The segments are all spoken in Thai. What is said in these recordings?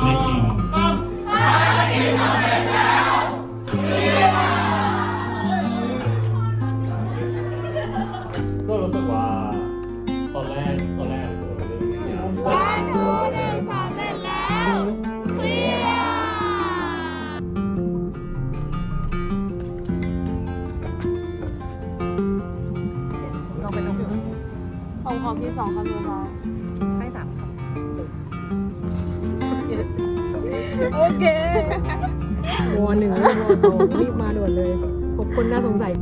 making โอเควอหนึ่งวอสองรีบมาด่วนเลยพบคนน่าสงสัย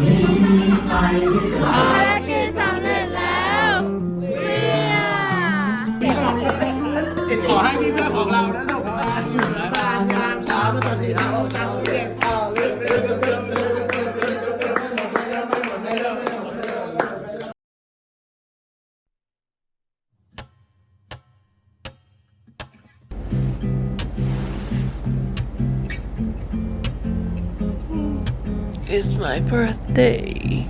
นีไปไกล birthday.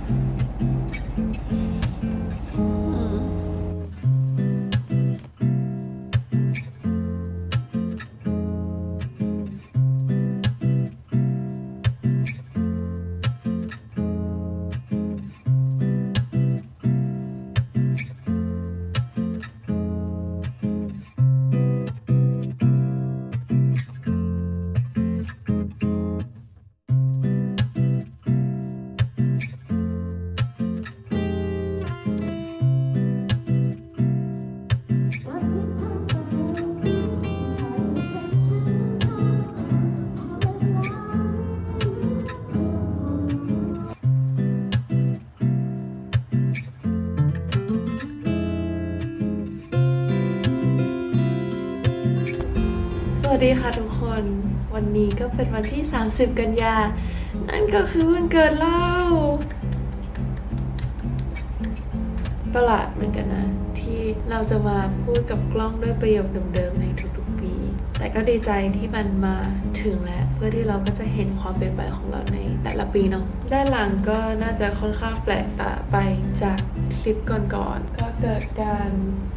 ดีค่ะทุกคนวันนี้ก็เป็นวันที่ 30 กันยา นั่นก็คือวันเกิดเราประหลาดเหมือนกันนะ ที่เราจะมาพูดกับกล้องด้วยประโยคเดิมๆในทุกๆปี แต่ก็ดีใจที่มันมาถึงแล้ว เพื่อที่เราก็จะเห็นความเปลี่ยนไปของเราในแต่ละปีเนาะด้านหลังก็น่าจะค่อนข้างแปลกตาไปจาก คลิปก่อนๆ ก็เกิดการ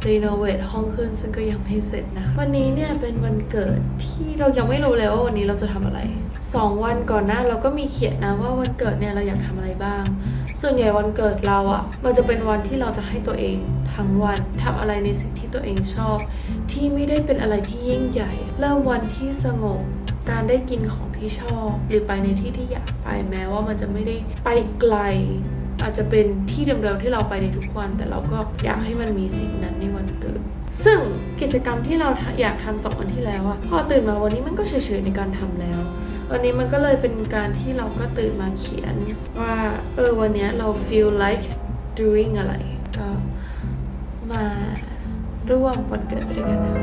รีโนเวทห้องขึ้นซึ่งก็ยังไม่เสร็จนะ วันนี้เนี่ยเป็นวันเกิดที่เรายังไม่รู้เลยว่าวันนี้เราจะทำอะไรสองวันก่อนหน้าเราก็มีเขียนนะว่าวันเกิดเนี่ยเราอยากทำอะไรบ้าง ส่วนใหญ่วันเกิดเราอะ่ะ มันจะเป็นวันที่เราจะให้ตัวเองทั้งวันทำอะไรในสิ่งที่ตัวเองชอบ ที่ไม่ได้เป็นอะไรที่ยิ่งใหญ่ เริ่มวันที่สงบการได้กินของที่ชอบ หรือไปในที่ที่อยากไปแม้ว่ามันจะไม่ได้ไปไกล อาจจะเป็นที่เดิมๆที่เราไปในทุกวัน แต่เราก็อยากให้มันมีสิ่งนั้นในวันเกิด ซึ่งกิจกรรมที่เราอยากทำสองวันที่แล้วอะพอตื่นมาวันนี้มันก็เฉยๆในการทำแล้ว วันนี้มันก็เลยเป็นการที่เราก็ตื่นมาเขียนว่าเออวันเนี้ยเรา feel like doing อะไรก็มาร่วมวันเกิดไปด้วยกันนะ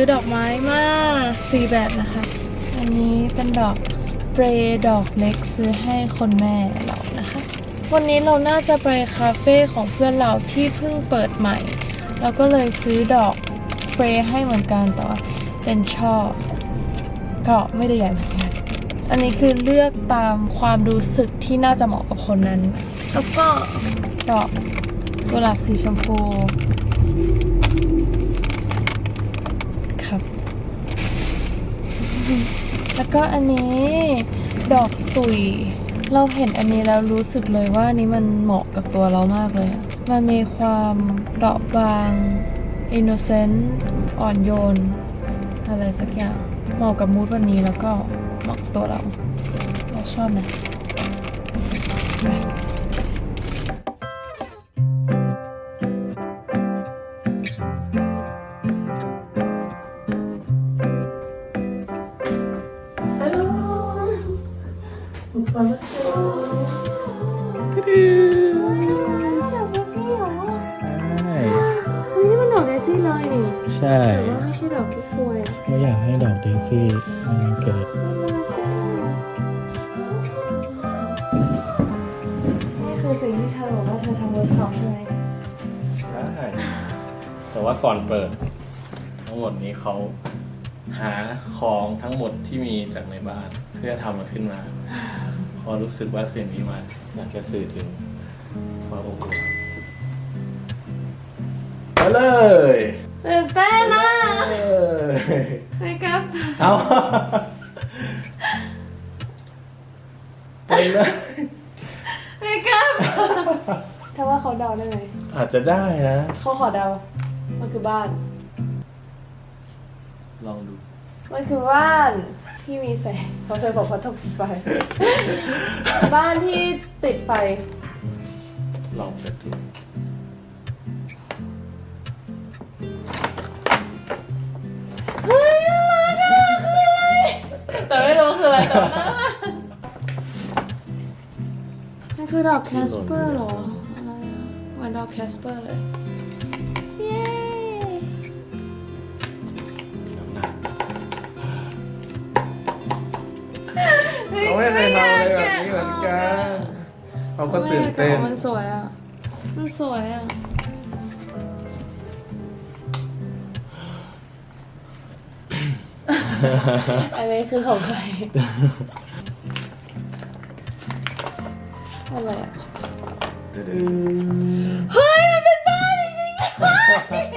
ซื้อดอกไม้มาสี่แบบนะคะ อันนี้เป็นดอกสเปรย์ดอกเล็กซื้อให้คนแม่เรานะคะ วันนี้เราน่าจะไปคาเฟ่ของเพื่อนเราที่เพิ่งเปิดใหม่ เราก็เลยซื้อดอกสเปรย์ให้เหมือนกันแต่ว่าเป็นช่อก็ไม่ได้ใหญ่เหมือนกันอันนี้คือเลือกตามความรู้สึกที่น่าจะเหมาะกับคนนั้น แล้วก็ดอกกุหลาบสีชมพู ครับ แล้วก็อันนี้ดอกสุย เราเห็นอันนี้แล้วรู้สึกเลยว่าอันนี้มันเหมาะกับตัวเรามากเลย มันมีความเปราะบางอินโนเซนต์อ่อนโยน อะไรสักอย่าง เหมาะกับมูดวันนี้แล้วก็เหมาะตัวเรา เราชอบนะ แต่ว่าก่อนเปิด ทั้งหมดนี้เขาหาของทั้งหมดที่มีจากในบ้าน เพื่อทำมันขึ้นมา พอรู้สึกว่าสิ่งนี้มันอยากจะสื่อถึงความอบอุ่นไปเลยตื่นเต้นนะเอ้ยไม่กลับเอาไปเลยไม่กลับถ้าว่าเขาเดาได้ไหมอาจจะได้นะเขาขอเดา มันคือบ้าน ลองดู มันคือบ้านที่มีแสงเพราะเธอบอกว่าต้องปิดไฟ บ้านที่ติดไฟ ลองเปิดดูเฮ้ยน่ารักอะคืออะไรแต่ไม่รู้คืออะไรแต่ว่าน่ารักมันคือดอกแคสเปอร์เหรออะไรอะเหมือนดอกแคสเปอร์เลยเย้ เขาไม่เคยทำอะไรแบบนี้เหมือนกันเขาก็ตื่นเต้นมันสวยอะ มันสวยอะอันนี้คือของใครอะไรอะเฮ้ย มันเป็นบ้านจริงๆ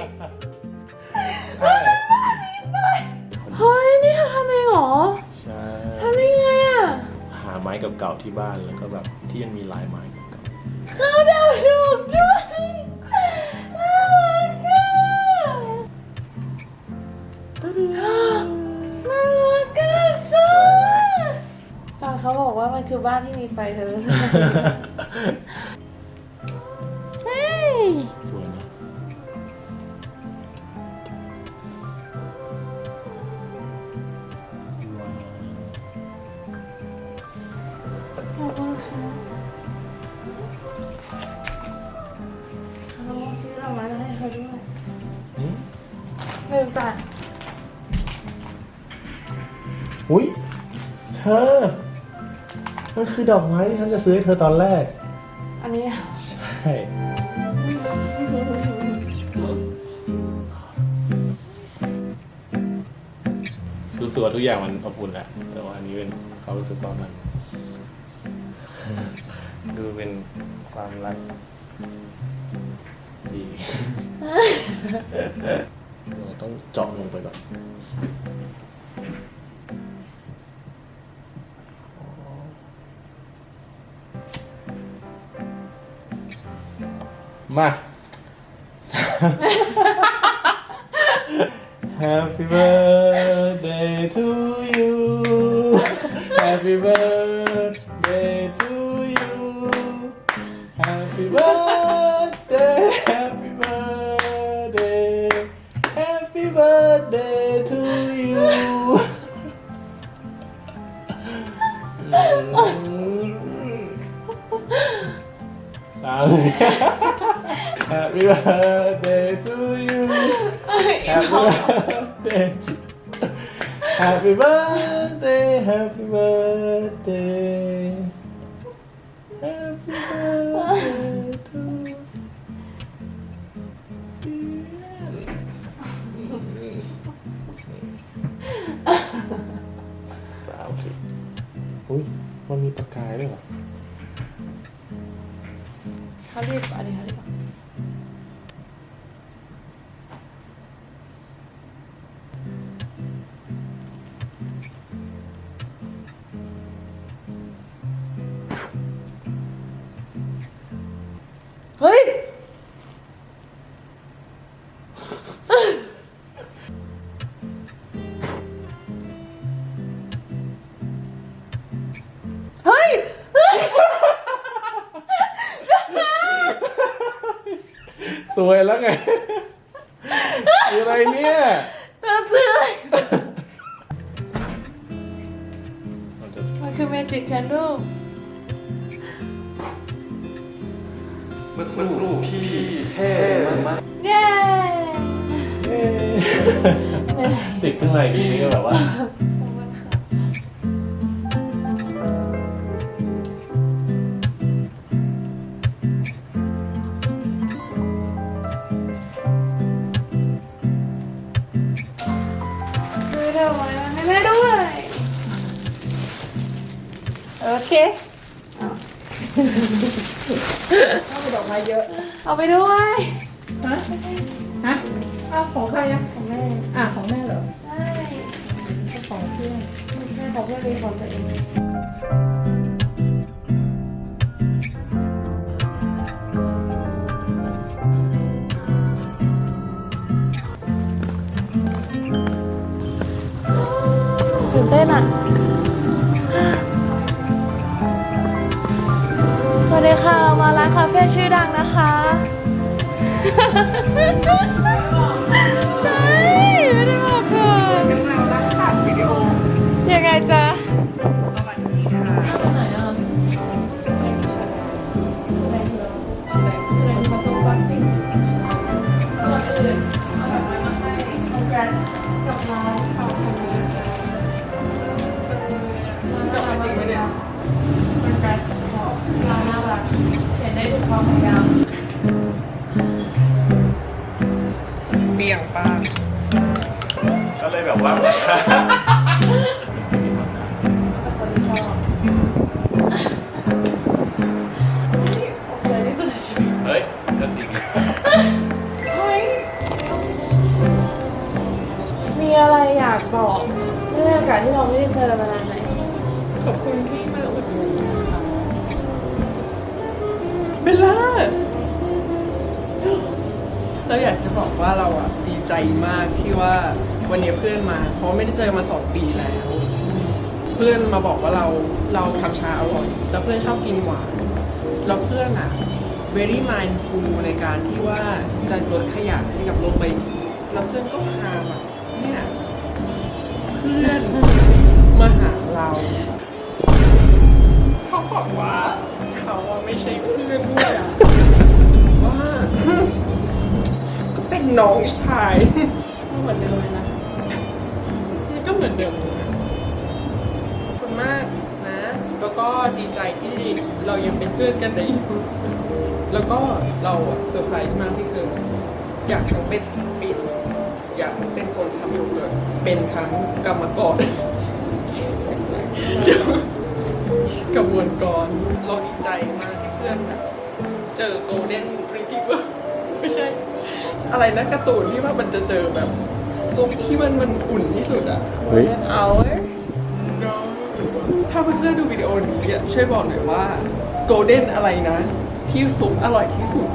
เก่าๆที่บ้านแล้วก็แบบที่มันมีลายไม้เก่าเขาเดาถูกด้วยน่ารักอะน่ารักอะชอบตอนเขาบอกว่ามันคือบ้านที่มีไฟเธอรู้สึกไเราซื้อดอกไม้มาให้เธอด้วยอืมลืมตาอุ้ยเธอ มันคือดอกไม้ที่ฉันจะซื้อให้เธอตอนแรก อันนี้ใช่ รู้สึกว่าทุกอย่างมันอบอุ่นแหละ แต่ว่าอันนี้เป็นความรู้สึกตอนนั้น ดูเป็น ความรักดี เราต้องเจาะลงไปก่อนมา แฮ Happy birthday to you Happy birthday Happy birthday to you Happy birthday to Happy birthday Happy birthday Happy birthday to you สามสิบอุ้ย มันมีประกายด้วยเหรอ เขารีบอัน สวยแล้วไงคืออะไรเนี่ยน่าซื้ออะไรมันจะมันคือ Magic Candle เมื่อครู่พี่เท่มากเย้ติดข้างในทีนี้ก็แบบว่า ซื้อดอกไม้มาให้แม่ด้วย โอเคถ้ามีดอกไม้เยอะ เอาไปด้วย ฮะ ฮะอ้าวของใครอะของแม่ อะของแม่เหรอ ใช่ ของเพื่อนไม่ใช่ของเพื่อนเป็นของตัวเอง เต้นอะ สวัสดีค่ะ เรามาร้านคาเฟ่ชื่อดังนะคะ ใช่ ไม่ได้บอกก่อนยังไงจ๊ะ ห็ เราอยากจะบอกว่าเราอะดีใจมากที่ว่าวันนี้เพื่อนมา เพราะไม่ได้เจอมาสองปีแล้ว เพื่อนมาบอกว่าเราเราทำชาอร่อย แล้วเพื่อนชอบกินหวานแล้วเพื่อนอะ very mindful ในการที่ว่าจะลดขยะให้กับโลกใบนี้แล้วเพื่อนก็พาแบบเนี่ยเพื่อนมาหาเราเขาบอกว่าเขาอะไม่ใช่เพื่อนด้วยอะ นน้องชายเหมือนเดิมเลยนะนี่ก็เหมือนเดิมเลยนะขอบคุณมากนะ แล้วก็ดีใจที่เรายังเป็นเพื่อนกันได้อยู่แล้วก็เราอะเซอร์ไพรส์มากที่เกิดอยากทั้งเป็นศิลปินอยากทั้งเป็นคนทำโยเกิร์ตเป็นทั้งกรรมกร กระบวนกรเราดีใจมากที่เพื่อนแบบเจอโกลเด้นรีทิเวอร์ไม่ใช่ อะไรนะการ์ตูนที่ว่ามันจะเจอแบบตัวที่มันมันอุ่นที่สุดอะเฮ้ย เอาเว้ยถ้าเพื่อนๆดูวิดีโอนี้อะช่วยบอกหน่อยว่าโกลเด้นอะไรนะ ที่สุดอร่อยที่สุด